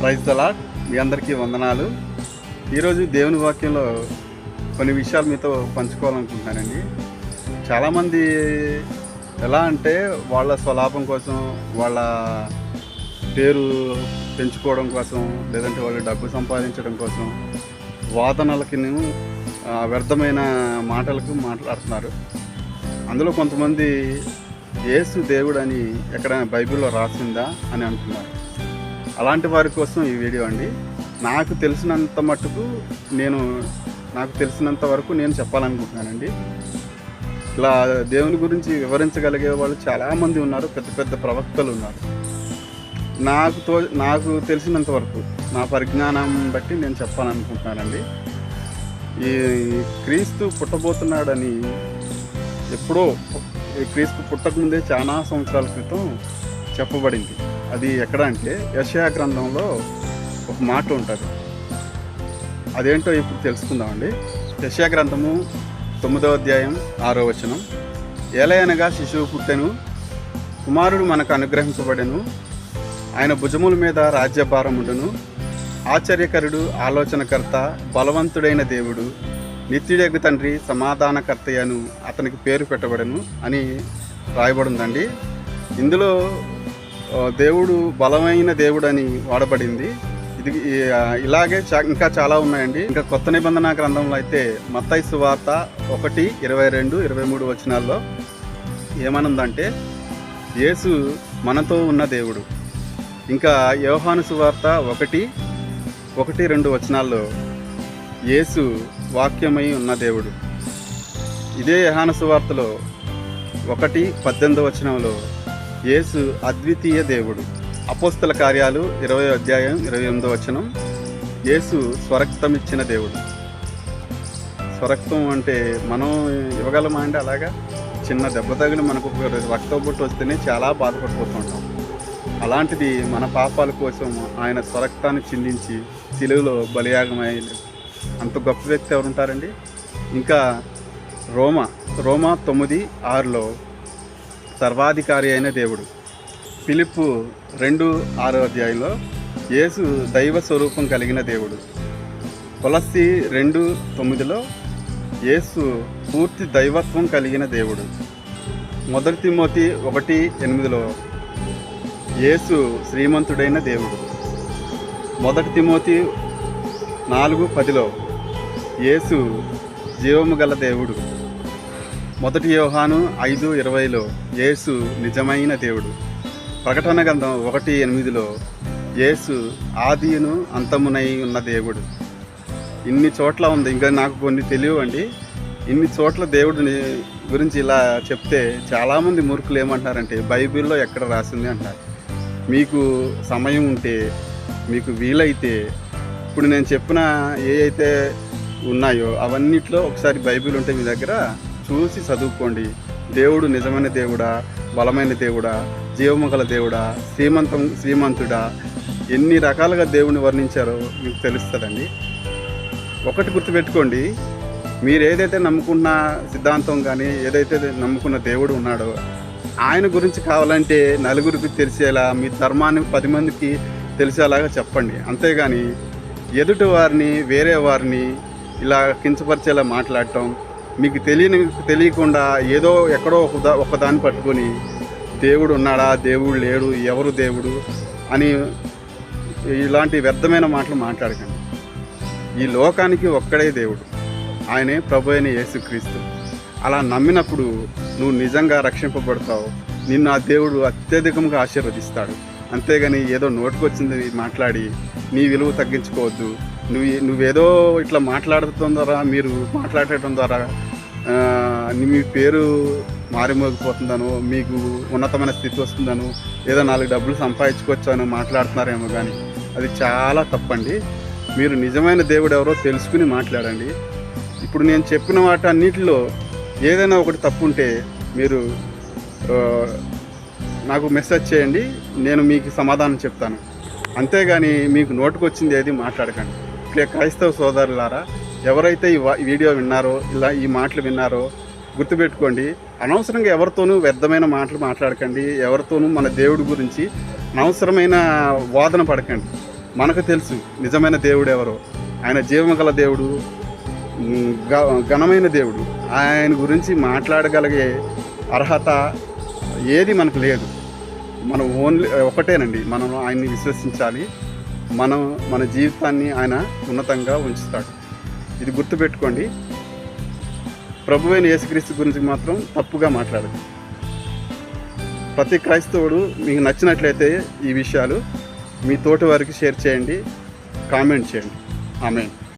Praise దలా మీ అందరికీ వందనాలు. ఈరోజు దేవుని వాక్యంలో కొన్ని విషయాలు మీతో పంచుకోవాలనుకుంటున్నానండి. చాలామంది ఎలా అంటే వాళ్ళ స్వలాభం కోసం వాళ్ళ పేరు పెంచుకోవడం కోసం లేదంటే వాళ్ళు డబ్బు సంపాదించడం కోసం వాదనలకి వ్యర్థమైన మాటలకు మాట్లాడుతున్నారు. అందులో కొంతమంది యేసు దేవుడు అని ఎక్కడైనా బైబిల్లో రాసిందా? అని అంటున్నారు అలాంటి వారి కోసం ఈ వీడియో అండి. నాకు తెలిసినంత మట్టుకు నేను నాకు తెలిసినంత వరకు నేను చెప్పాలనుకుంటున్నానండి. ఇలా దేవుని గురించి వివరించగలిగే వాళ్ళు చాలామంది ఉన్నారు పెద్ద పెద్ద ప్రవక్తలు ఉన్నారు. నాకు తో నాకు తెలిసినంత వరకు నా పరిజ్ఞానం బట్టి నేను చెప్పాలనుకుంటున్నానండి. ఈ క్రీస్తు పుట్టబోతున్నాడని ఎప్పుడో ఈ క్రీస్తు పుట్టకముందే చాలా సంవత్సరాల క్రితం చెప్పబడింది. అది ఎక్కడ అంటే యశయా గ్రంథంలో ఒక మాట ఉంటుంది. అదేంటో ఇప్పుడు తెలుసుకుందామండి. యశయా గ్రంథము తొమ్మిదవ అధ్యాయం ఆరో వచనం. ఏలయనగా శిశువు పుట్టెను కుమారుడు మనకు అనుగ్రహించబడెను ఆయన భుజముల మీద రాజ్యభారం ఉండును. ఆశ్చర్యకరుడు ఆలోచనకర్త బలవంతుడైన దేవుడు నిత్యుడెగు తండ్రి సమాధానకర్తయ్యను అతనికి పేరు పెట్టబడను అని రాయబడిందండి ఇందులో దేవుడు బలమైన దేవుడు అని వాడబడింది. ఇది ఇలాగే చా- ఇంకా చాలా ఉన్నాయండి. ఇంకా కొత్త నిబంధన గ్రంథంలో అయితే మత్తయి సువార్త ఒకటి ఇరవై రెండు ఇరవై మూడు వచనాల్లో ఏమనుందంటే యేసు మనతో ఉన్న దేవుడు. ఇంకా యోహాను సువార్త ఒకటి ఒకటి రెండు వచనాల్లో యేసు వాక్యమై ఉన్న దేవుడు. ఇదే యహాను సువార్తలో ఒకటి పద్దెనిమిది వచనంలో యేసు అద్వితీయ దేవుడు. అపోస్తల కార్యాలు ఇరవై అధ్యాయం ఇరవై ఎనిమిదో వచనం. యేసు స్వరక్తం ఇచ్చిన దేవుడు. స్వరక్తం అంటే మనం ఇవ్వగలమా అంటే అలాగా? చిన్న దెబ్బ తగిలి మనకు రక్తం బొట్టు వస్తేనే చాలా బాధపడిపోతుంటాం. అలాంటిది మన పాపాల కోసం ఆయన స్వరక్తాన్ని చిందించి తెలుగులో బలియాగమై అంత గొప్ప వ్యక్తి ఎవరు ఉంటారండి ఇంకా రోమా రోమా తొమ్మిది ఆరులో సర్వాధికారి అయిన దేవుడు. పిలుపు రెండు ఆరో అధ్యాయంలో యేసు దైవ స్వరూపం కలిగిన దేవుడు. తులసి రెండు తొమ్మిదిలో యేసు పూర్తి దైవత్వం కలిగిన దేవుడు. మొదటి తిమోతి ఒకటి ఎనిమిదిలో యేసు శ్రీమంతుడైన దేవుడు. మొదటి తిమోతి నాలుగు పదిలో యేసు జీవము గల దేవుడు. మొదటి యోహాను ఐదు ఇరవైలో యేసు నిజమైన దేవుడు. ప్రకటన గ్రంథం ఒకటి ఎనిమిదిలో యేసు ఆదియును అంతమునై ఉన్న దేవుడు. ఇన్ని చోట్ల ఉంది. ఇంకా నాకు కొన్ని తెలియవండి. ఇన్ని చోట్ల దేవుడిని గురించి ఇలా చెప్తే చాలామంది మూర్ఖులు ఏమంటారంటే బైబిల్లో ఎక్కడ రాసింది అంటారు. మీకు సమయం ఉంటే మీకు వీలైతే ఇప్పుడు నేను చెప్పిన ఏ అయితే ఉన్నాయో అవన్నిట్లో ఒకసారి బైబిల్ ఉంటే మీ దగ్గర చూసి చదువుకోండి. దేవుడు నిజమైన దేవుడా బలమైన దేవుడా జీవముగల దేవుడా శ్రీమంతం శ్రీమంతుడా. ఎన్ని రకాలుగా దేవుని వర్ణించారో మీకు తెలుస్తుందండి. ఒకటి గుర్తుపెట్టుకోండి. మీరు ఏదైతే నమ్ముకున్న సిద్ధాంతం కానీ ఏదైతే నమ్ముకున్న దేవుడు ఉన్నాడో ఆయన గురించి కావాలంటే నలుగురికి తెలిసేలా మీ ధర్మాన్ని పది మందికి తెలిసేలాగా చెప్పండి. అంతేగాని ఎదుటి వారిని వేరే వారిని ఇలా కించపరిచేలా మాట్లాడటం మీకు తెలియని తెలియకుండా ఏదో ఎక్కడో ఒక ఒకదాన్ని పట్టుకొని దేవుడు ఉన్నాడా? దేవుడు లేడు. ఎవరు దేవుడు? అని ఇలాంటి వ్యర్థమైన మాటలు మాట్లాడకండి. ఈ లోకానికి ఒక్కడే దేవుడు. ఆయనే ప్రభు అయిన యేసుక్రీస్తు. అలా నమ్మినప్పుడు నువ్వు నిజంగా రక్షింపబడతావు. నిన్ను ఆ దేవుడు అత్యధికంగా ఆశీర్వదిస్తాడు. అంతేగాని ఏదో నోటుకొచ్చింది మాట్లాడి నీ విలువ తగ్గించుకోవద్దు. నువ్వు నువ్వేదో ఇట్లా మాట్లాడటం ద్వారా మీరు మాట్లాడటం ద్వారా మీ పేరు మారిమోగిపోతుందనో మీకు ఉన్నతమైన స్థితి వస్తుందనో ఏదో నాలుగు డబ్బులు సంపాదించుకోవచ్చాను మాట్లాడుతున్నారేమో కానీ అది చాలా తప్పండి. మీరు నిజమైన దేవుడు ఎవరో తెలుసుకుని మాట్లాడండి. ఇప్పుడు నేను చెప్పిన వాటన్నిటిలో ఏదైనా ఒకటి తప్పు ఉంటే మీరు నాకు మెసేజ్ చేయండి నేను మీకు సమాధానం చెప్తాను. అంతేగాని మీకు నోటుకొచ్చింది ఏది మాట్లాడకండి. ఇట్లే క్రైస్తవ సోదరులారా ఎవరైతే ఈ వీడియో విన్నారో ఇలా ఈ మాటలు విన్నారో గుర్తుపెట్టుకోండి. అనవసరంగా ఎవరితోనూ వ్యర్థమైన మాటలు మాట్లాడకండి. ఎవరితోనూ మన దేవుడి గురించి అనవసరమైన వాదన పడకండి. మనకు తెలుసు నిజమైన దేవుడు ఎవరో. ఆయన జీవము గల దేవుడు ఘనమైన దేవుడు. ఆయన గురించి మాట్లాడగలిగే అర్హత ఏది మనకు లేదు. మనం ఓన్లీ ఒకటేనండి. మనం ఆయన్ని విశ్వసించాలి. మనం మన జీవితాన్ని ఆయన ఉన్నతంగా ఉంచుతాడు. ఇది గుర్తుపెట్టుకోండి. ప్రభువైన యేసుక్రీస్తు గురించి మాత్రం తప్పుగా మాట్లాడదు. ప్రతి క్రైస్తవుడు మీకు నచ్చినట్లయితే ఈ విషయాలు మీ తోటి వారికి షేర్ చేయండి. కామెంట్ చేయండి. ఆమె